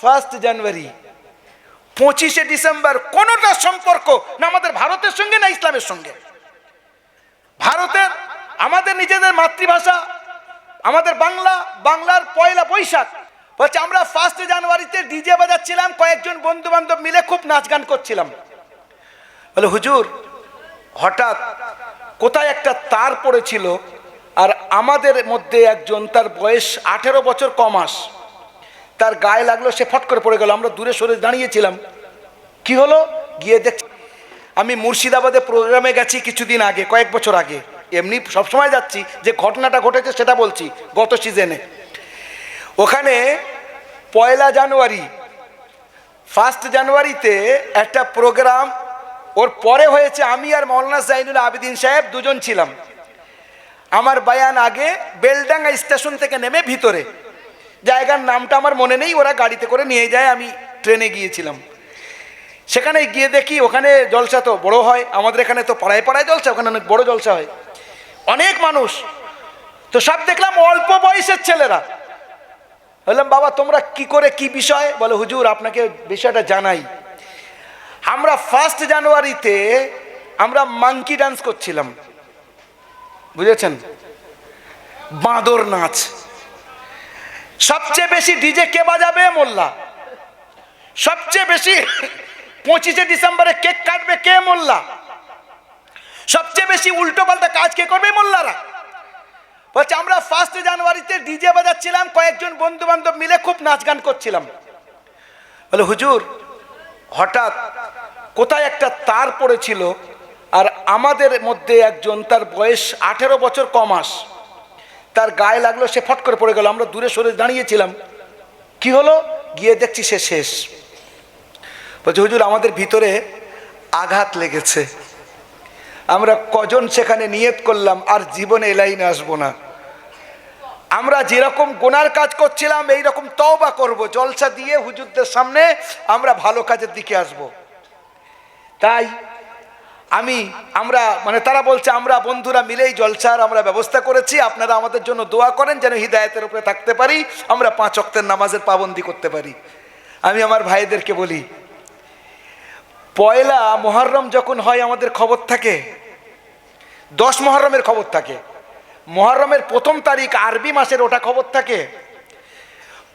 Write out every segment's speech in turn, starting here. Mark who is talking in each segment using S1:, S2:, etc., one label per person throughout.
S1: First January. পঁচিশে December কোনোটা সম্পর্ক না আমাদের ভারতের সঙ্গে না ইসলামের সঙ্গে? ভারতের, আমাদের নিজেদের মাতৃভাষা, আমাদের বাংলা, বাংলার পয়লা বৈশাখ। বলছে, আমরা ফার্স্ট জানুয়ারিতে ডিজে বাজাচ্ছিলাম, কয়েকজন বন্ধু বান্ধব মিলে খুব নাচ গান করছিলাম। বলে, হুজুর, হঠাৎ কোথায় একটা তার পড়েছিল আর আমাদের মধ্যে একজন তার বয়স আঠেরো বছর কমাস তার গায়ে লাগল, সে ফট করে পড়ে গেল। আমরা দূরে সরে দাঁড়িয়েছিলাম। কি হলো? গিয়ে দেখ আমি মুর্শিদাবাদে প্রোগ্রামে গেছি কিছুদিন আগে, কয়েক বছর আগে। এমনি সবসময় যাচ্ছি, যে ঘটনাটা ঘটেছে সেটা বলছি, গত সিজনে ওখানে পয়লা জানুয়ারি ফার্স্ট জানুয়ারিতে একটা প্রোগ্রাম ওর পরে হয়েছে, আমি আর মৌলানা জাইনুল আবেদিন সাহেব দুজন ছিলাম। আমার বায়ান আগে বেলডাঙ্গা স্টেশন থেকে নেমে ভিতরে। জায়গার নামটা আমার মনে নেই, ওরা গাড়িতে করে নিয়ে যায়, আমি ট্রেনে গিয়েছিলাম। সেখানে গিয়ে দেখি ওখানে জলসা তো বড় হয়, আমাদের এখানে তো পাড়ায় পাড়ায় জলসা, ওখানে অনেক বড় জলসা হয়। অনেক মানুষ। তো সব দেখলাম অল্প বয়সের ছেলেরা। বললাম, বাবা, তোমরা কি করে, কি বিষয়? বলে, হুজুর, আপনাকে বিষয়টা জানাই। আমরা ফার্স্ট জানুয়ারিতে আমরা মাঙ্কি ডান্স করছিলাম। বুঝেছেন? বাঁদর নাচ। সবচেয়ে বেশি ডিজে কে বাজাবে, মোল্লা? সবচেয়ে বেশি পঁচিশে ডিসেম্বরে কেক কাটবে কে, মোল্লা? সবচেয়ে বেশি উল্টো পাল্টা কাজ কে করবে, মোল্লারা? বলছে, আমরা ফার্স্ট জানুয়ারিতে ডিজে বাজাচ্ছিলাম, কয়েকজন বন্ধু বান্ধব মিলে খুব নাচ গান করছিলাম। বলে, হুজুর, হঠাৎ কোথায় একটা তার পড়েছিল আর আমাদের মধ্যে একজন তার বয়স আঠেরো বছর কমাস তার গায়ে লাগল, সে ফট করে পড়ে গেল। আমরা দূরে সরে দাঁড়িয়েছিলাম। কি হলো? গিয়ে দেখছি সে শেষ। বলছে, হুজুর, আমাদের ভিতরে আঘাত লেগেছে। আমরা কজন সেখানে নিয়ত করলাম, আর জীবনে এই লাইনে আসব না। আমরা যেরকম গোনার কাজ করছিলাম এই রকম তওবা করব। জলসা দিয়ে হুজুরদের সামনে আমরা ভালো কাজের দিকে আসব। তাই আমি, আমরা মানে তারা বলছে, আমরা বন্ধুরা মিলেই জলসার আমরা ব্যবস্থা করেছি, আপনারা আমাদের জন্য দোয়া করেন যেন হৃদায়তের উপরে থাকতে পারি, আমরা পাঁচ অক্তের নামাজের পাবন্দি করতে পারি। আমি আমার ভাইদেরকে বলি, পয়লা মহরম যখন হয় আমাদের খবর থাকে, দশ মহরমের খবর থাকে, মহরমের প্রথম তারিখ আরবি মাসের ওটা খবর থাকে,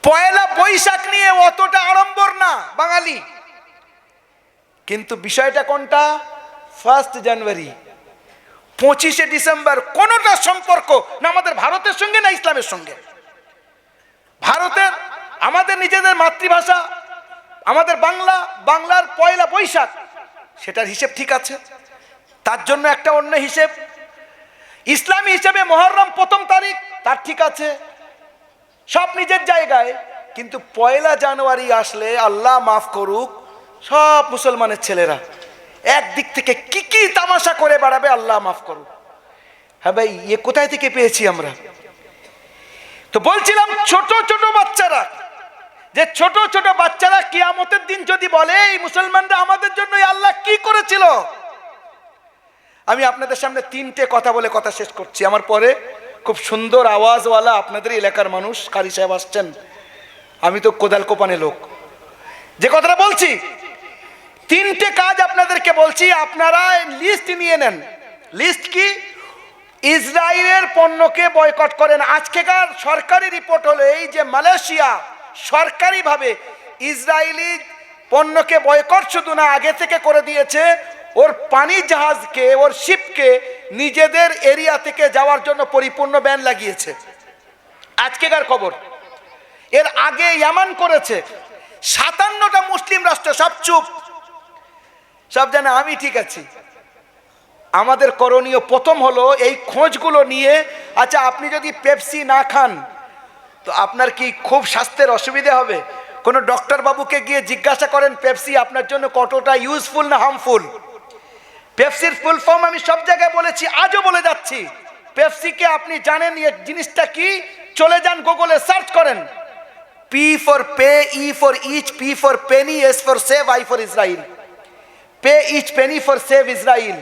S1: পয়লা বৈশাখ নিয়ে অতটা আড়ম্বর না, বাঙালি। কিন্তু বিষয়টা কোনটা? ফার্স্ট জানুয়ারি পঁচিশে ডিসেম্বর কোনোটা সম্পর্ক না আমাদের ভারতের সঙ্গে না ইসলামের সঙ্গে? ভারতের, আমাদের নিজেদের মাতৃভাষা, আমাদের বাংলা, বাংলার পয়লা বৈশাখ, সেটার হিসেব ঠিক আছে। তার জন্য একটা অন্য হিসেব। ইসলামী হিসেবে মহরম প্রথম তারিখ, তার ঠিক আছে। সব নিজের জায়গায়, কিন্তু পয়লা জানুয়ারি আসলে আল্লাহ মাফ করুক, সব মুসলমানের ছেলেরা। একদিক থেকে কি কি তামাশা করে বেড়াবে, আল্লাহ মাফ করুক। হ্যাঁ ভাই ইয়ে কোথায় থেকে পেয়েছি আমরা? তো বলছিলাম ছোট ছোট বাচ্চারা, যে ছোট ছোট বাচ্চারা কিয়ামতের দিন যদি বলে, এই মুসলমানরা আমাদের জন্য আল্লাহ কি করেছিল? আমি আপনাদের সামনে তিনটে কথা বলে কথা শেষ করছি। আমার পরে খুব সুন্দর আওয়াজওয়ালা আপনাদের এলাকার মানুষ, কারি সাহেব আসছেন। আমি তো কোদাল কোপানে লোক। যে কথাটা বলছি তিনটে কাজ আপনাদেরকে বলছি, আপনারা লিস্ট নিয়ে নেন। লিস্ট কি? ইসরায়েলের পণ্যকে বয়কট করেন। আজকেকার সরকারি রিপোর্ট হলো এই যে মালয়েশিয়া, সরকারিভাবে ইসরায়েলি পণ্যকে বয়কট শুধু না, আগে থেকে করে দিয়েছে। ওর পানি জাহাজকে, ওর শিপকে নিজেদের এরিয়া থেকে যাওয়ার জন্য পরিপূর্ণ ব্যান লাগিয়েছে। আজকেকার খবর। এর আগে ইয়ামান করেছে। সাতান্নটা মুসলিম রাষ্ট্র, সব চুপ। সব জানে আমি ঠিক আছি। আমাদের করণীয় প্রথম হলো এই খোঁজগুলো নিয়ে আচ্ছা আপনি যদি পেপসি না খান, তো আপনার কি খুব স্বাস্থ্যের অসুবিধা হবে? কোনো ডক্টর বাবুকে গিয়ে জিজ্ঞাসা করেন, পেপসি আপনার জন্য কতটা ইউজফুল না হার্মফুল পেপসির ফুল ফর্ম আমি সব জায়গায় বলেছি, আজও বলে যাচ্ছি। পেপসিকে আপনি জানেন এই জিনিসটা কি? চলে যান গুগলে সার্চ করেন। P for pay E for each P for penny S for save I for Israel pay each penny for save Israel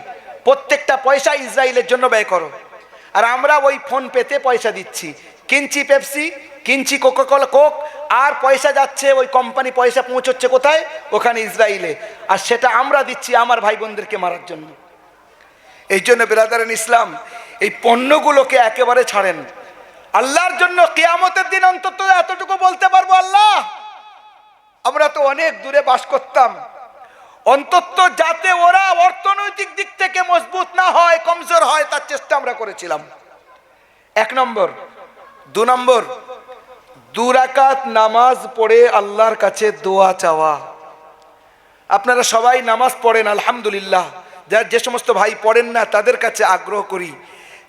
S1: প্রত্যেকটা পয়সা ইসরায়েলের জন্য ব্যয় করো। আর আমরা ওই ফোন পেতে পয়সা দিচ্ছি। কিনছি পেপসি কিনছি কোকাকোলা কোক আর পয়সা যাচ্ছে, ওই কোম্পানি পয়সা পৌঁছচ্ছে কোথায়? ওখানে ইসরায়েলে। আর সেটা আমরা দিচ্ছি আমার ভাই বোনদেরকে মারার জন্য। এই জন্য বেরাদারেন ইসলাম এই পণ্যগুলোকে একেবারে ছাড়েন। আল্লাহর জন্য কেয়ামতের দিন অন্তত এতটুকু বলতে পারব, আল্লাহ! আমরা তো অনেক দূরে বাস করতাম। অন্তত যাতে ওরা অর্থনৈতিক দিক থেকে মজবুত না হয়, কমজোর হয়, তার চেষ্টা আমরা করেছিলাম। এক নম্বর। দু নম্বর। দুরাকাত নামাজ পড়ে আল্লাহর কাছে দোয়া চাওয়া। আপনারা সবাই নামাজ পড়েন, আলহামদুলিল্লাহ। যার যে সমস্ত ভাই পড়েন না, তাদের কাছে আগ্রহ করি।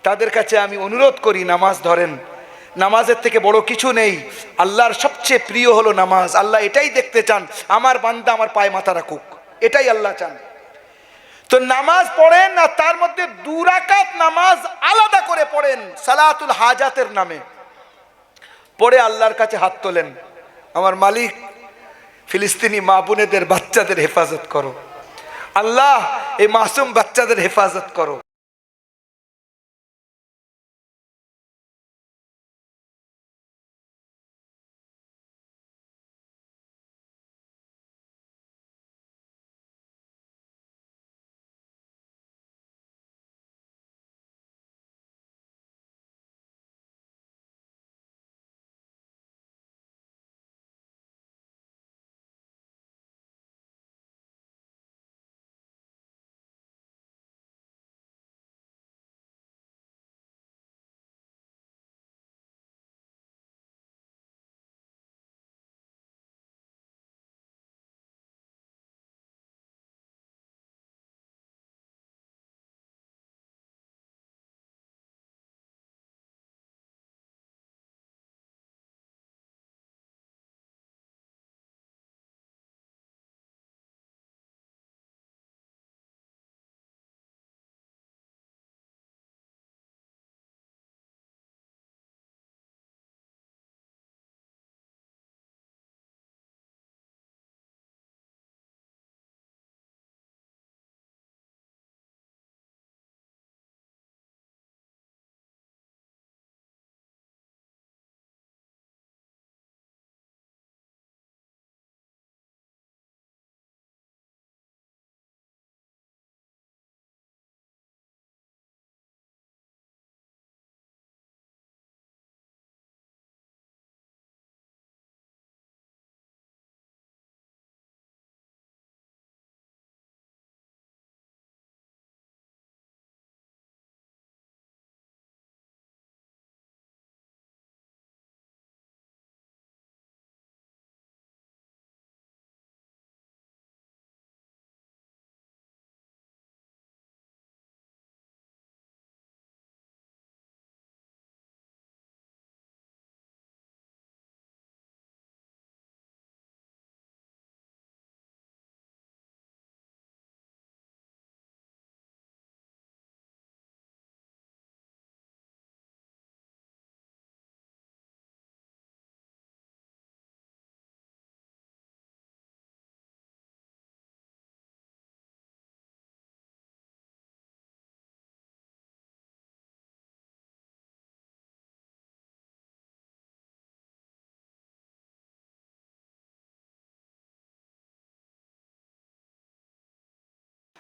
S1: তাদের কাছে আমি অনুরোধ করি, নামাজ ধরেন। নামাজের থেকে বড় কিছু নেই। আল্লাহর সবচেয়ে প্রিয় হলো নামাজ। আল্লাহ এটাই দেখতে চান, আমার বান্দা আমার পায়ে মাথা রাখুক। এটাই আল্লাহ চান। তো নামাজ পড়েন আর তার মধ্যে দুরাকাত নামাজ আলাদা করে পড়েন সালাতুল হাজাতের নামে। পড়ে আল্লাহর কাছে হাত তোলেন। আমার মালিক, ফিলিস্তিনি মা বোনেদের বাচ্চাদের হেফাজত করো। আল্লাহ, এই মাসুম বাচ্চাদের হেফাজত করো।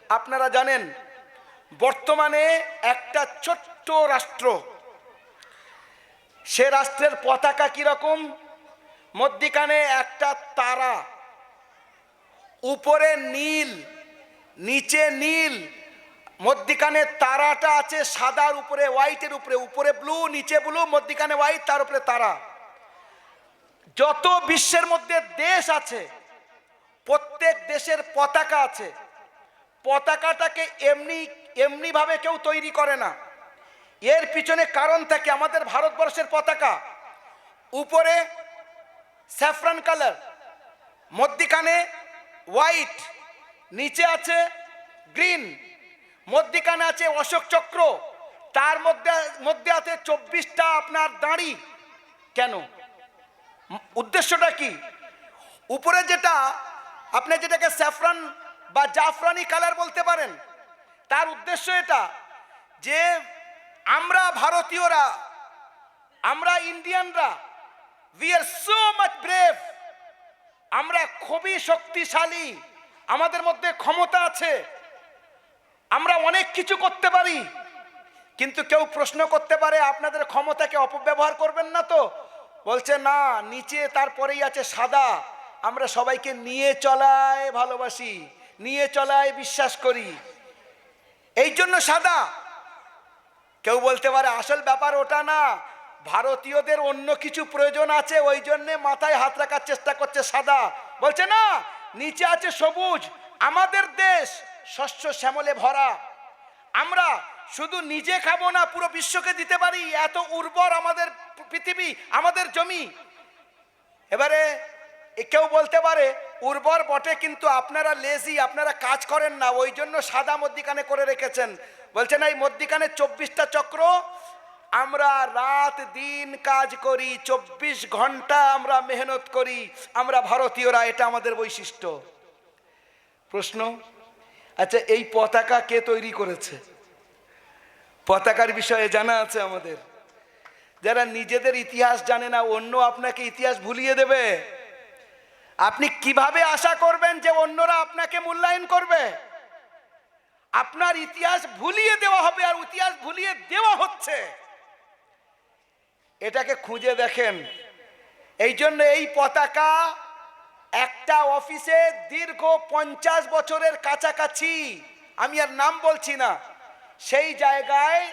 S1: আপনারা জানেন, বর্তমানে একটা ছোট্ট রাষ্ট্র। সে রাষ্ট্রের পতাকা কীরকম? মধ্যিখানে একটা তারা। উপরে নীল, নিচে নীল। মধ্যিখানে তারাটা আছে সাদার উপরে হোয়াইটের উপরে উপরে ব্লু, নিচে ব্লু, মধ্যিখানে হোয়াইট, তার উপরে তারা। যত বিশ্বের মধ্যে দেশ আছে, প্রত্যেক দেশের পতাকা আছে পতাকাটাকে এমনি, এমনিভাবে কেউ তৈরি করে না। এর পিছনে কারণ থাকে আমাদের ভারতবর্ষের পতাকা। উপরে স্যাফরান কালার, মধ্যিখানে হোয়াইট, নিচে আছে গ্রিন, মধ্যিখানে আছে অশোক চক্র, তার মধ্যে মধ্যে আছে চব্বিশটা আপনার দাঁড়ি। কেন? উদ্দেশ্যটা কি? উপরে যেটা, আপনি যেটাকে স্যাফরান বা জাফরানি কালার বলতে পারেন। তার উদ্দেশ্য এটা যে আমরা ভারতীয়রা, আমরা ইন্ডিয়ানরা we are so much brave আমরা খুবই শক্তিশালী, আমাদের মধ্যে ক্ষমতা আছে। আমরা অনেক কিছু করতে পারি, কিন্তু কেউ প্রশ্ন করতে পারে, আপনাদের ক্ষমতাকে অপব্যবহার করবেন না তো? বলছে, না, নিচে তারপরেই আছে সাদা। আমরা সবাইকে নিয়ে চলায় ভালোবাসি। নিয়ে চলায় বিশ্বাস করি। এই জন্য সাদা। কেউ বলতে পারে আসল ব্যাপার ওটা না। ভারতীয়দের অন্য কিছু প্রয়োজন আছে, ওই জন্যে মাথায় হাত রাখার চেষ্টা করছে সাদা। বলছে না, নিচে আছে সবুজ। আমাদের দেশ শস্য শ্যামলে ভরা। আমরা শুধু নিজে খাব না, পুরো বিশ্বকে দিতে পারি। এত উর্বর আমাদের পৃথিবী, আমাদের জমি। এবারে কেউ বলতে পারে, উর্বর বটে কিন্তু আপনারা লেজি আপনারা কাজ করেন না, ওই জন্য সাদা মধ্যিখানে করে রেখেছেন। বলছেন, এই মধ্যিখানে চব্বিশটা চক্র, আমরা রাত দিন কাজ করি, চব্বিশ ঘণ্টা আমরা মেহনত করি, আমরা ভারতীয়রা, এটা আমাদের বৈশিষ্ট্য। প্রশ্ন আচ্ছা এই পতাকা কে তৈরি করেছে? পতাকার বিষয়ে জানা আছে আমাদের। যারা নিজেদের ইতিহাস জানে না, অন্য আপনাকে ইতিহাস ভুলিয়ে দেবে। আপনি কীভাবে আশা করবেন যে অন্যরা আপনাকে মূল্যায়ন করবে? আপনার ইতিহাস ভুলিয়ে দেওয়া হবে আর ইতিহাস ভুলিয়ে দেওয়া হচ্ছে। এটাকে খুঁজে দেখেন। এই জন্য এই পতাকা একটা অফিসে দীর্ঘ পঞ্চাশ বছরের কাছাকাছি, আমি আর নাম বলছি না, সেই জায়গায়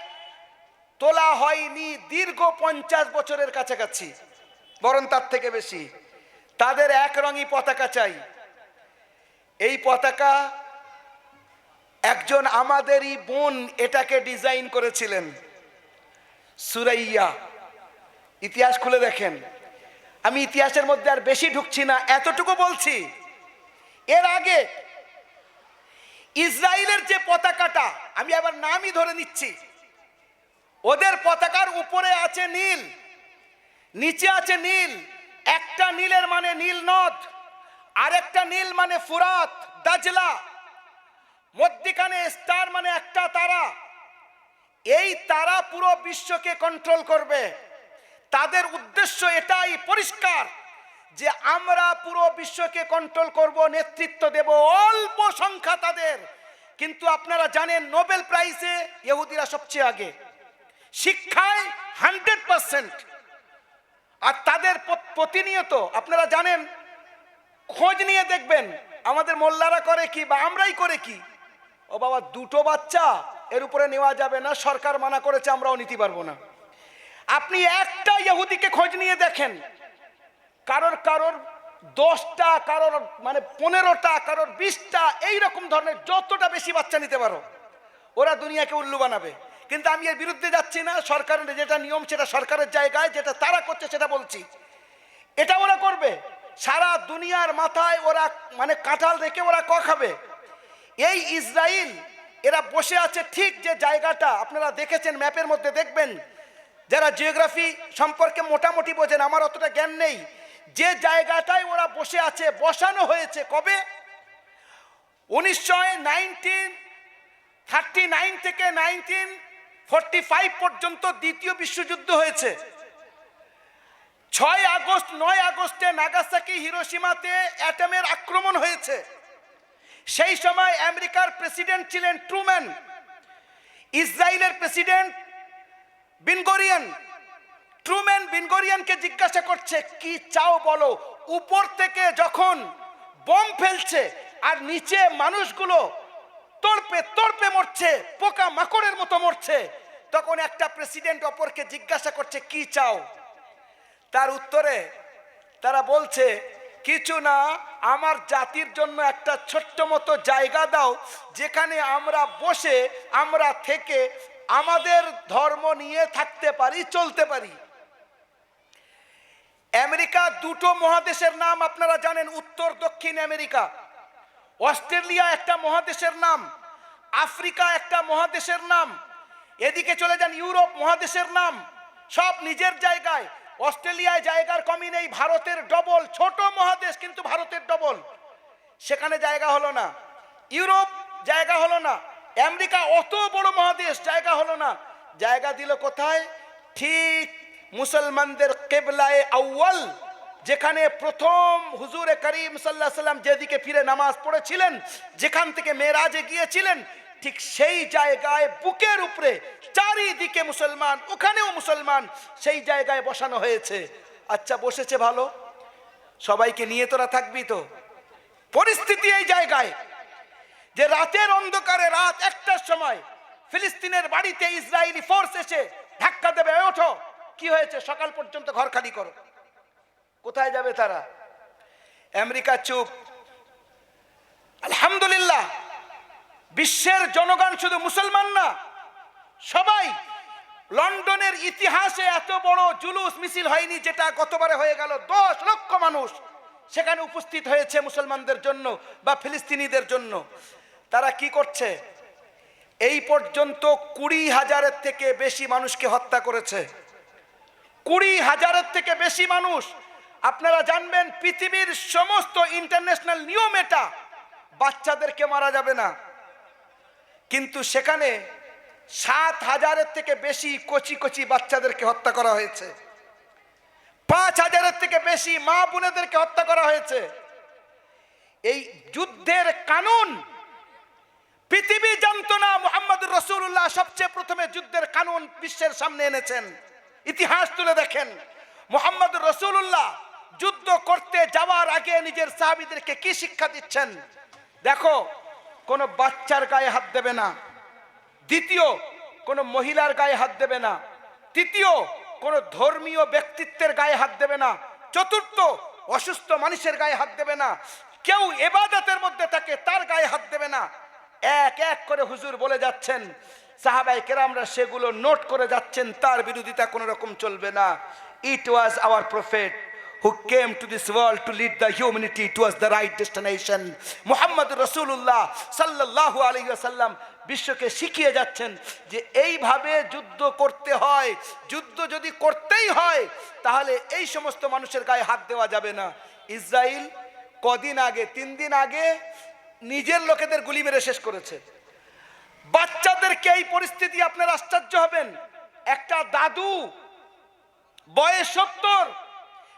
S1: তোলা হয়নি দীর্ঘ পঞ্চাশ বছরের কাছাকাছি, বরং তার থেকে বেশি। তাদের এক রঙই পতাকা চাই। এই পতাকা একজন আমাদেরই বোন এটাকে ডিজাইন করেছিলেন। সুরাইয়া। ইতিহাস খুলে দেখেন। আমি ইতিহাসের মধ্যে আর বেশি ঢুকছি না, এতটুকু বলছি। এর আগে ইসরায়েলের যে পতাকাটা, আমি আবার নামই ধরে নিচ্ছি। ওদের পতাকার উপরে আছে নীল, নিচে আছে নীল। একটা নীলের মানে নীল নদ, আরেকটা নীল মানে ফুরাত, দাজলা। মধ্যিখানে স্টার মানে একটা তারা। এই তারা পুরো বিশ্বকে কন্ট্রোল করবে। তাদের উদ্দেশ্য এটাই পরিষ্কার যে আমরা পুরো বিশ্বকে কন্ট্রোল করব, নেতৃত্ব দেব, অল্প সংখ্যা তাদের। কিন্তু আপনারা জানেন নোবেল প্রাইজে ইহুদিরা সবচেয়ে আগে। শিক্ষায় হান্ড্রেড পার্সেন্ট। আর তাদের প্রতিনিয়ত, আপনারা জানেন, খোঁজ নিয়ে দেখবেন, আমাদের মোল্লারা করে কি বা আমরাই করে কি। ও বাবা, দুটো বাচ্চা, এর উপরে নেওয়া যাবে না, সরকার মানা করেছে, আমরাও নিতে পারব না। আপনি একটা ইহুদিকে খোঁজ নিয়ে দেখেন, কারোর কারোর দশটা, কারোর মানে পনেরোটা, কারোর বিশটা, এইরকম ধরনের যতটা বেশি বাচ্চা নিতে পারো, ওরা দুনিয়াকে উল্লু বানাবে। কিন্তু আমি এর বিরুদ্ধে যাচ্ছি না, সরকারের যেটা নিয়ম, সেটা সরকারের জায়গায়, যেটা তারা করছে, সেটা বলছি। এটা ওরা করবে। সারা দুনিয়ার মাথায় ওরা মানে কাঁঠাল রেখে ওরা ক খাবে? এই ইসরায়েল এরা বসে আছে ঠিক যে জায়গাটা, আপনারা দেখেছেন ম্যাপের মধ্যে দেখবেন, যারা জিওগ্রাফি সম্পর্কে মোটামুটি বোঝেন, আমার অতটা জ্ঞান নেই। যে জায়গাটায় ওরা বসে আছে, বসানো হয়েছে কবে? উনিশশো নাইনটিন, থার্টি নাইন থেকে নাইনটিন ফোরটি ফাইভ পর্যন্ত দ্বিতীয় বিশ্বযুদ্ধ হয়েছে। ছয় আগস্ট, নয় আগস্টে নাগাসাকি হিরোসীমাতে অ্যাটমের আক্রমণ হয়েছে। সেই সময় আমেরিকার প্রেসিডেন্ট ছিলেন ট্রুম্যান। ইসরায়েলের প্রেসিডেন্ট বিনগোরিয়ান। ট্রুম্যান বিনগোরিয়ানকে জিজ্ঞাসা করছে, কি চাও বলো? উপর থেকে যখন বম ফেলছে আর নিচে মানুষগুলো তড়পে তড়পে মরছে পোকা মাকড়ের মতো মরছে, তখন একটা প্রেসিডেন্ট অপরকে জিজ্ঞাসা করছে, কি চাও? তার উত্তরে তারা বলছে, কিছু না, আমার জাতির জন্য একটা ছোট্ট মতো জায়গা দাও, যেখানে আমরা বসে, আমরা থেকে আমাদের ধর্ম নিয়ে থাকতে পারি, চলতে পারি। আমেরিকা দুটো মহাদেশের নাম আপনারা জানেন, উত্তর, দক্ষিণ আমেরিকা। অস্ট্রেলিয়া একটা মহাদেশের নাম, আফ্রিকা একটা মহাদেশের নাম, এদিকে চলে যান ইউরোপ মহাদেশের নাম, সব নিজের জায়গায়। অস্ট্রেলিয়ায় জায়গার কমই নেই, ভারতের ডবল, ছোট মহাদেশ কিন্তু ভারতের ডবল। সেখানে জায়গা হলো না। ইউরোপ জায়গা হলো না। আমেরিকা অত বড় মহাদেশ, জায়গা হলো না। জায়গা দিল কোথায়? ঠিক মুসলমানদের কেবলায় আউ্য়াল, যেখানে প্রথম হুজুরে করিম সাল্লাহ সাল্লাম যেদিকে ফিরে নামাজ পড়েছিলেন, যেখান থেকে মেয়েরাজে গিয়েছিলেন ঠিক সেই জায়গায় বুকের উপরে চারিদিকে মুসলমান, ওখানেও মুসলমান সেই জায়গায় বসানো হয়েছে। আচ্ছা বসেছে ভালো? সবাইকে নিয়ে তোরা থাকবি তো? পরিস্থিতি এই জায়গায় যে রাতের অন্ধকারে রাত একটার সময় ফিলিস্তিনের বাড়িতে ইসরায়েলি ফোর্স এসে ধাক্কা দেবে ওঠো, কি হয়েছে? সকাল পর্যন্ত ঘর খালি করো। কোথায় যাবে তারা? আমেরিকা চুপ। আলহামদুলিল্লাহ বিশ্বের জনগণ শুধু মুসলমান না, সবাই লন্ডনের ইতিহাসে এত বড় জুলুস মিছিল হয়নি যেটা গতবারে হয়ে গেল দশ লক্ষ মানুষ সেখানে উপস্থিত হয়েছে মুসলমানদের জন্য বা ফিলিস্তিনিদের জন্য। তারা কি করছে? এই পর্যন্ত কুড়ি হাজারের থেকে বেশি মানুষকে হত্যা করেছে। কুড়ি হাজারের থেকে বেশি মানুষ, আপনারা জানবেন পৃথিবীর সমস্ত ইন্টারন্যাশনাল নিয়ম এটা, বাচ্চাদেরকে মারা যাবে না। কিন্তু সেখানে সাত হাজারের থেকে বেশি কচি কচি বাচ্চাদেরকে হত্যা করা হয়েছে। পাঁচ হাজারের থেকে বেশি মা বোনেদেরকে হত্যা করা হয়েছে। এই যুদ্ধের কানুন, পৃথিবী জানত না মোহাম্মদ রসুল্লাহ সবচেয়ে প্রথমে যুদ্ধের কানুন বিশ্বের সামনে এনেছেন। ইতিহাস তুলে দেখেন মোহাম্মদ রসুল্লাহ যুদ্ধ করতে যাওয়ার আগে নিজের সাহাবিদেরকে কি শিক্ষা দিচ্ছেন? দেখো কোনো বাচ্চার গায়ে হাত দেবে না। দ্বিতীয়, কোনো মহিলার গায়ে হাত দেবে না। তৃতীয়, কোনো ধর্মীয় ব্যক্তিত্বের গায়ে হাত দেবে না। চতুর্থ, অসুস্থ মানুষের গায়ে হাত দেবে না। কেউ এবাদতের মধ্যে থাকে, তার গায়ে হাত দেবে না। এক এক করে হুজুর বলে যাচ্ছেন সাহাবাই কেরামরা সেগুলো নোট করে যাচ্ছেন, তার বিরোধিতা কোনো রকম চলবে না। It was our prophet who came to this world to lead the humanity towards the right destination. Muhammad রসুল্লাহ সাল্লাল্লাহু আলাইহি ওয়াসাল্লাম বিশ্বকে শিখিয়ে যাচ্ছেন যে এইভাবে যুদ্ধ করতে হয়। যুদ্ধ যদি করতেই হয়, তাহলে এই সমস্ত মানুষের গায়ে হাত দেওয়া যাবে না। ইসরায়েল কদিন আগে, তিন দিন আগে নিজের লোকেদের গুলি মেরে শেষ করেছে। বাচ্চাদেরকে এই পরিস্থিতি আপনার আশ্চর্য হবেন। একটা দাদু বয়স সত্তর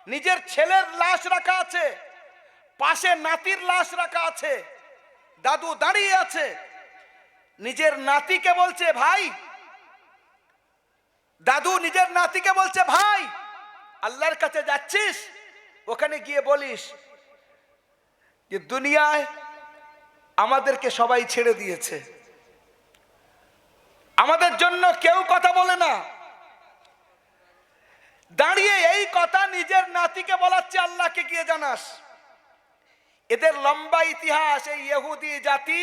S1: নিজের ছেলের লাশ রাখা আছে, পাশে নাতির লাশ রাখা আছে, দাদু দাঁড়িয়ে আছে। নিজের নাতিকে বলছে, ভাই, দাদু নিজের নাতিকে বলছে, ভাই, আল্লাহর কাছে যাচ্ছিস? ওখানে গিয়ে বলিস যে, দুনিয়ায় আমাদেরকে সবাই ছেড়ে দিয়েছে। আমাদের জন্য কেউ কথা বলে না। দাঁড়িয়ে এই কথা নিজের নাতিকে বলাচ্ছে, আল্লাহকে গিয়ে জানাস। এদের লম্বা ইতিহাস, এই ইহুদি জাতি,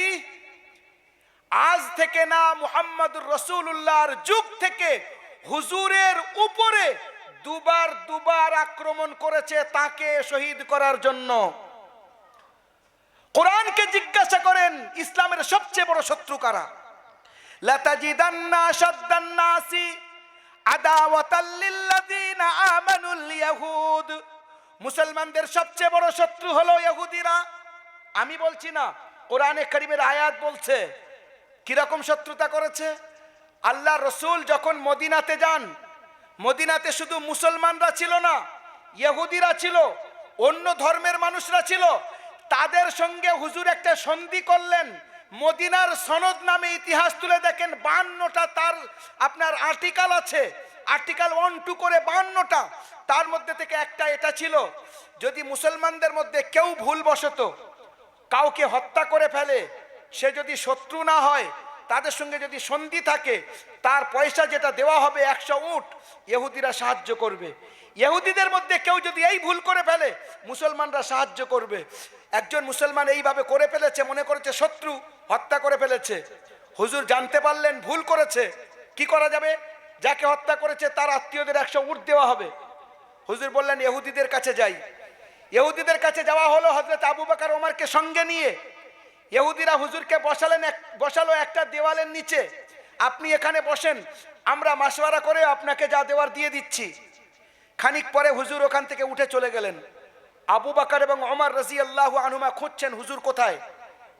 S1: আজ থেকে না মুহাম্মদুর রসুল্লাহর যুগ থেকে হুজুরের উপরে দুবার দুবার আক্রমণ করেছে তাকে শহীদ করার জন্য। কোরআনকে জিজ্ঞাসা করেন, ইসলামের সবচেয়ে বড় শত্রু কারা? লাতাজিদান্না শাদ্দান্নাসি মুসলমানদের সবচেয়ে বড় শত্রু হলো ইহুদিরা। আমি বলছি না, কোরআনে কারিমের আয়াত বলছে, কীরকম শত্রুতা করেছে? আল্লাহ রসুল যখন মদিনাতে যান, মদিনাতে শুধু মুসলমানরা ছিল না, ইহুদিরা ছিল, অন্য ধর্মের মানুষরা ছিল, তাদের সঙ্গে হুজুর একটা সন্ধি করলেন মদিনার সনদ নামে ইতিহাস তুলে দেখেন, বান্নটা তার আপনার আর্টিকেল আছে। আর্টিকেল ওয়ান টু করে বান্নটা। তার মধ্যে থেকে একটা এটা ছিল, যদি মুসলমানদের মধ্যে কেউ ভুলবশত কাউকে হত্যা করে ফেলে, সে যদি শত্রু না হয়, তাদের সঙ্গে যদি সন্ধি থাকে, তার পয়সা যেটা দেওয়া হবে একশো উট, ইহুদিরা সাহায্য করবে। ইহুদিদের মধ্যে কেউ যদি এই ভুল করে ফেলে, মুসলমানরা সাহায্য করবে। একজন মুসলমান এইভাবে করে ফেলেছে, মনে করেছে শত্রু, হত্যা করে ফেলেছে। হুজুর জানতে পারলেন, ভুল করেছে। কি করা যাবে? যাকে হত্যা করেছে, তার আত্মীয়দের একশো উট দেওয়া হবে। হুজুর বললেন, ইহুদিদের কাছে যাই। ইহুদিদের কাছে যাওয়া হলো হজরত আবু বাকার ওমারকে সঙ্গে নিয়ে। ইহুদিরা হুজুরকে বসালেন এক, বসালো একটা দেওয়ালের নিচে। আপনি এখানে বসেন, আমরা মাসওয়ারা করে আপনাকে যা দেওয়ার দিয়ে দিচ্ছি। খানিক পরে হুজুর ওখান থেকে উঠে চলে গেলেন। আবু বাকার এবং ওমর রাজি আল্লাহ আনুমা খুঁজছেন, হুজুর কোথায়?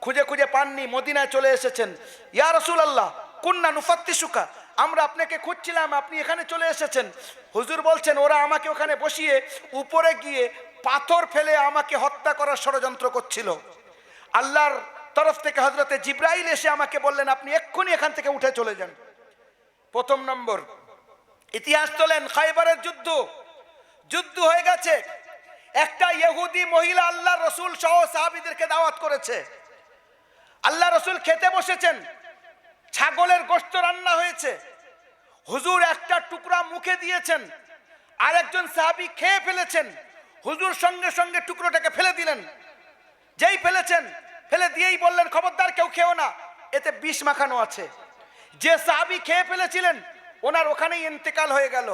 S1: খুঁজে খুঁজে পাননি, মদিনায় চলে এসেছেন। ইয়া রসুল আল্লাহ কুন্না নুফাত্তিসুকা, আমরা আপনাকে খুঁজছিলাম, আপনি এখানে চলে এসেছেন। হুজুর বলছেন, ওরা আমাকে ওখানে বসিয়ে উপরে গিয়ে পাথর ফেলে আমাকে হত্যা করার ষড়যন্ত্র করছিল। আল্লাহর তরফ থেকে হজরতে জিব্রাইল এসে আমাকে বললেন, আপনি এক্ষুনি এখান থেকে উঠে চলে যান। প্রথম নম্বর, ইতিহাস তোলেন, খাইবারের যুদ্ধ। যুদ্ধ হয়ে গেছে একটা ইহুদি মহিলা আল্লাহ রসুল সহ সাহাবিদেরকে দাওয়াত করেছে। আল্লাহ রসুল খেতে বসেছেন, ছাগলের গোস্ত রান্না হয়েছে। হুজুর একটা টুকরা মুখে দিয়েছেন আর একজন সাহাবি খেয়ে ফেলেছেন, হুজুর সঙ্গে সঙ্গে টুকরোটাকে ফেলে দিলেন। যেই ফেলেছেন, ফেলে দিয়েই বললেন, খবরদার, কেউ খেও না, এতে বিষ মাখানো আছে। যে সাহাবি খেয়ে ফেলেছিলেন, ওনার ওখানেই ইন্তেকাল হয়ে গেল।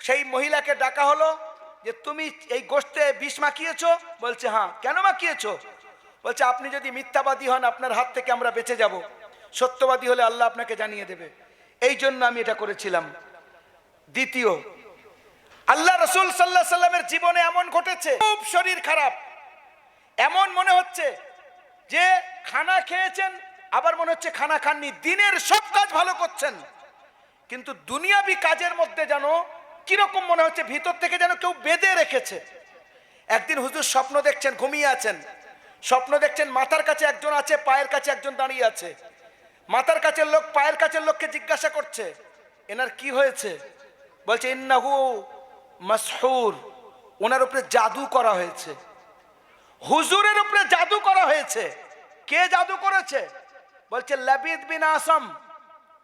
S1: সেই মহিলাকে ডাকা হলো যে তুমি এই গোষ্ঠে বিষ মাখিয়েছো? বলছে হ্যাঁ। কেন মাখিয়েছো? বলছে, আপনি যদি মিথ্যাবাদী হন, আপনার হাত থেকে আমরা বেঁচে যাব। সত্যবাদী হলে আল্লাহ আপনাকে জানিয়ে দেবে। এই জন্য আমি এটা করেছিলাম। দ্বিতীয়, আল্লাহ রসুল সাল্লাহ সাল্লামের জীবনে এমন ঘটেছে, খুব শরীর খারাপ। এমন মনে হচ্ছে যে খানা খেয়েছেন, আবার মনে হচ্ছে খানা খাননি। দিনের সব কাজ ভালো করছেন। কিন্তু দুনিয়াবি কাজের মধ্যে যেন কীরকম মনে হচ্ছে? ভিতর থেকে যেন কেউ বেঁধে রেখেছে। একদিন হুজুর স্বপ্ন দেখছেন, ঘুমিয়ে আছেন। স্বপ্ন দেখছেন, মাথার কাছে একজন আছে, পায়ের কাছে একজন দাঁড়িয়ে আছে। মাথার কাছের লোক, পায়ের কাছের লোককে জিজ্ঞাসা করছে, এনার কি হয়েছে? বলছে, ইন্নাহু মাসহুর, ওনার উপরে জাদু করা হয়েছে। হুজুরের উপরে জাদু করা হয়েছে। কে জাদু করেছে? বলছে, লাবিদ বিন আসম।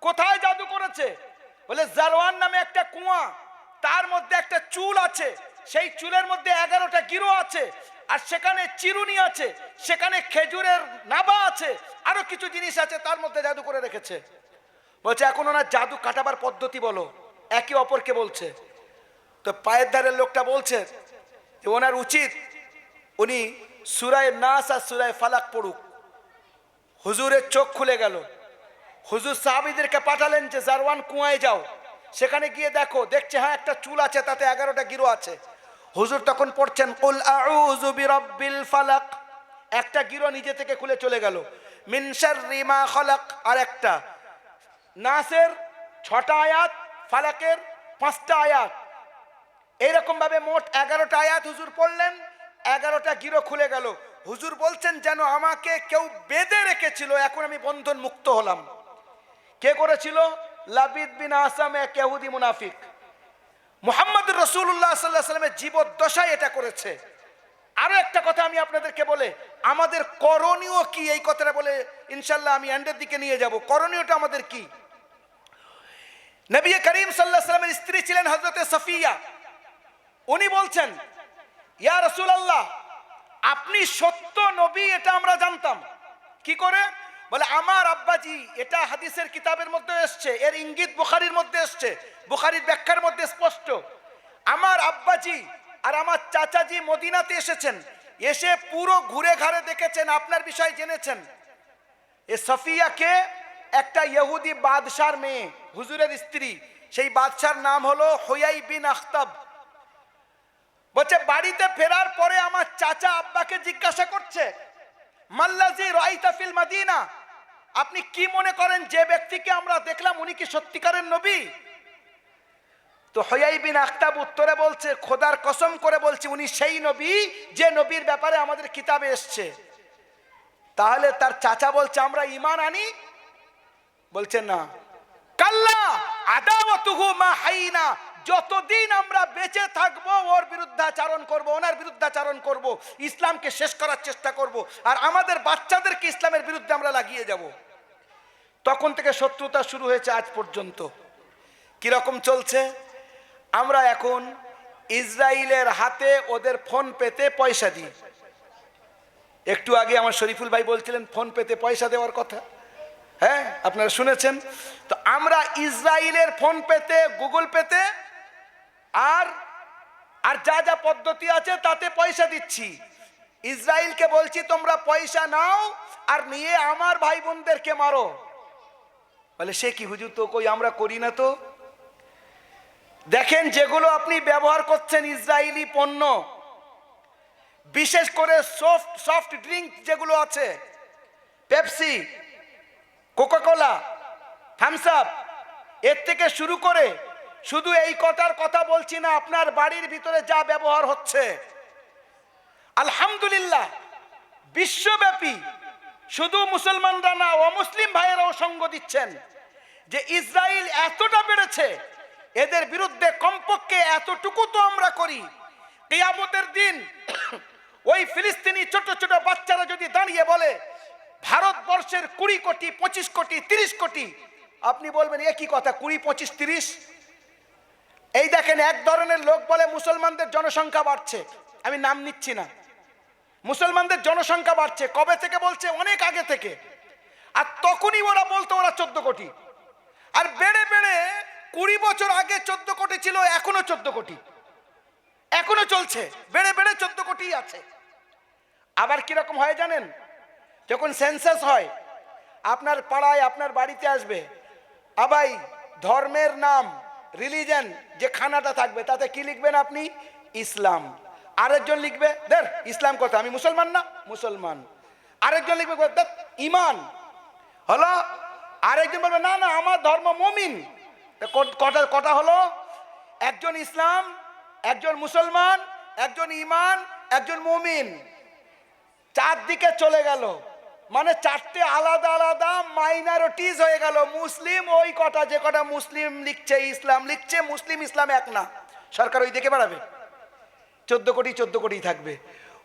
S1: কোথায় জাদু করেছে? বলে, জারওয়ান নামে একটা কুয়া। তার মধ্যে একটা চুল আছে। সেই চুলের মধ্যে এগারোটা গিরো আছে আর সেখানে চিরুনি আছে, সেখানে খেজুরের নাবা আছে, আরও কিছু জিনিস আছে তার মধ্যে জাদু করে রেখেছে। বলছে, এখন ওনার জাদু কাটাবার পদ্ধতি বলো। একে অপরকে বলছে। তো পায়ের ধারের লোকটা বলছে যে, ওনার উচিত উনি সুরায় নাস আর সুরায় ফালাক পড়ুক। হুজুরের চোখ খুলে গেল। হুজুর সাহাবিদেরকে পাঠালেন যে, জারওয়ান কুয়ায় যাও। সেখানে গিয়ে দেখো, দেখছে হ্যাঁ একটা চুল আছে, তাতে এগারোটা গিরো আছে। হুজুর তখন পড়ছেন, কুল আউযু ফালাক। একটা গিরো নিজে থেকে খুলে চলে গেল। মিন শাররি মা খালাক। আর একটা, নাসের ছটা আয়াত, ফালাকের পাঁচটা আয়াত। এইরকম ভাবে মোট এগারোটা আয়াত হুজুর পড়লেন, এগারোটা গিরো খুলে গেল। হুজুর বলছেন, যেন আমাকে কেউ বেঁধে রেখেছিল, এখন আমি বন্ধন মুক্ত হলাম। কে করেছিল? লাবিদ বিন আসাম এক ইহুদি মুনাফিক। মোহাম্মদ রসুল্লাহ সাল্লাহ সাল্লামের জীবদ্দশায় এটা করেছে। আরও একটা কথা আমি আপনাদেরকে বলে, আমাদের করণীয় কি? এই কথাটা বলে ইনশাল্লাহ আমি এন্ডের দিকে নিয়ে যাব। করণীয়টা আমাদের কি? নবী করিম সাল্লাহ সাল্লামের স্ত্রী ছিলেন হজরতে সফিয়া। উনি বলছেন, ইয়া রসুল আল্লাহ আপনি সত্য নবী, এটা আমরা জানতাম। কি করে? বলে, আমার আব্বাজি, এটা হাদিসের কিতাবের মধ্যে এসছে, এর ইঙ্গিত বুখারির মধ্যে এসছে, বুখারির ব্যাখ্যার মধ্যে স্পষ্ট। আমার আব্বাজি আর আমার চাচাজি মদিনাতে এসেছেন, এসে পুরো ঘুরে ঘাড়ে দেখেছেন, আপনার বিষয় জেনেছেন। এ সফিয়াকে একটা ইহুদি বাদশার মেয়ে, হুজুরের স্ত্রী, সেই বাদশার নাম হলো হোয়াই বিন আখতাব। বলছে, বাড়িতে ফেরার পরে আমার চাচা আব্বাকে জিজ্ঞাসা করছে, মাল্লাজি রাইতা ফিল মাদিনা? আপনি কি মনে করেন যে ব্যক্তিকে আমরা দেখলাম উনি কি সত্যিকারের নবী? তো হয়াই বিন আখতাব উত্তরে বলছে, খোদার কসম করে বলছে, উনি সেই নবী যে নবীর ব্যাপারে আমাদের কিতাবে এসছে। তাহলে তার চাচা বলছে, আমরা ইমান আনি? বলছে না। কাল্লা আদাওয়াতুহু মা হাইনা যতদিন আমরা বেঁচে থাকব, ওর বিরুদ্ধাচারণ করব, ওনার বিরুদ্ধাচারণ করব, ইসলামকে শেষ করার চেষ্টা করব, আর আমাদের বাচ্চাদেরকে ইসলামের বিরুদ্ধে আমরা লাগিয়ে যাব। তখন থেকে শত্রুতা শুরু হয়েছে আজ পর্যন্ত। কীরকম চলছে? আমরা এখন ইসরায়েলের হাতে ওদের ফোন পেতে পয়সা দিই। একটু আগে আমার শরীফুল ভাই বলছিলেন, ফোন পেতে পয়সা দেওয়ার কথা। হ্যাঁ আপনারা শুনেছেন? তো আমরা ইসরায়েলের ফোন পেতে, গুগল পেতে আর আর যা যা পদ্ধতি আছে তাতে পয়সা দিচ্ছি। ইসরায়েলকে বলছি, তোমরা পয়সা নাও আর নিয়ে আমার ভাই বোনদেরকে মারো। বলে, সে কি হুজুর তো কই আমরা করি না তো? দেখেন, যেগুলো আপনি ব্যবহার করছেন ইসরায়েলি পণ্য, বিশেষ করে সফট সফট ড্রিঙ্ক যেগুলো আছে পেপসি কোকাকোলা থামস আপ এর থেকে শুরু করে শুধু এই কটার কথা বলছি না, আপনার বাড়ির ভিতরে যা ব্যবহার হচ্ছে। আলহামদুলিল্লাহ, বিশ্বব্যাপী। শুধু মুসলমানরা না, অমুসলিম ভাইয়েরাও সঙ্গ দিচ্ছেন যে ইসরায়েল এতটা বেড়েছে, এদের বিরুদ্ধে কমপক্ষে এতটুকু তো আমরা করি। কিয়ামতের দিন ওই ফিলিস্তিনি ছোট ছোট বাচ্চারা যদি দাঁড়িয়ে বলে, ভারতবর্ষের কুড়ি কোটি, পঁচিশ কোটি, তিরিশ কোটি, আপনি বলবেন, এ কি কথা, কুড়ি, পঁচিশ, তিরিশ? এই দেখেন, এক ধরনের লোক বলে মুসলমানদের জনসংখ্যা বাড়ছে। আমি নাম নিচ্ছি না। মুসলমানদের জনসংখ্যা বাড়ছে। কবে থেকে বলছে? অনেক আগে থেকে। আর তখনই ওরা বলতো, ওরা চোদ্দ কোটি। আর বেড়ে বেড়ে কুড়ি বছর আগে চোদ্দ কোটি ছিল, এখনও চোদ্দ কোটি। এখনও চলছে। বেড়ে বেড়ে চোদ্দ কোটি আছে। আবার কীরকম হয় জানেন? যখন সেন্সাস হয়, আপনার পাড়ায় আপনার বাড়িতে আসবে আবাই ধর্মের নাম রিলিজন যে খানাটা থাকবে, তাতে কি লিখবেন আপনি? ইসলাম। আরেকজন লিখবে, দেখ, ইসলাম কথা, আমি মুসলমান না? মুসলমান। আরেকজন লিখবে, দেখ ইমান। হলো, আরেকজন বলবে, না না, আমার ধর্ম মমিন। কটা কটা হলো? একজন ইসলাম, একজন মুসলমান, একজন ইমান, একজন মমিন। চারদিকে চলে গেল। মানে চারটে আলাদা আলাদা মাইনরিটিস হয়ে গেল। মুসলিম ওই কটা, যে কটা মুসলিম লিখছে ইসলাম, লিখছে মুসলিম ইসলাম এক না। সরকার ওই দেখে বেড়াবে? চোদ্দ কোটি চোদ্দ কোটি থাকবে।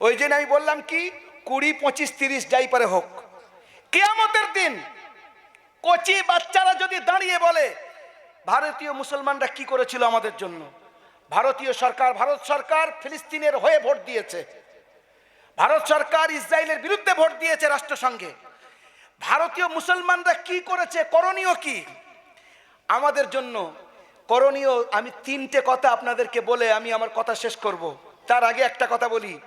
S1: ওই জন্য আমি বললাম কি, কুড়ি, পঁচিশ, তিরিশ, যাই পারে হোক। কেয়ামতের দিন কচি বাচ্চারা যদি দাঁড়িয়ে বলে, ভারতীয় মুসলমানরা কি করেছিল আমাদের জন্য? ভারতীয় সরকার, ভারত সরকার ফিলিস্তিনের হয়ে ভোট দিয়েছে। ভারত সরকার ইসরায়েলের বিরুদ্ধে ভোট দিয়েছে রাষ্ট্রসংঘে। ভারতীয় মুসলমানরা কি করেছে, করণীয় কি? আমাদের জন্য করণীয়, আমি তিনটে কথা আপনাদেরকে বলে আমি আমার কথা শেষ করব। তার আগে একটা কথা বলি।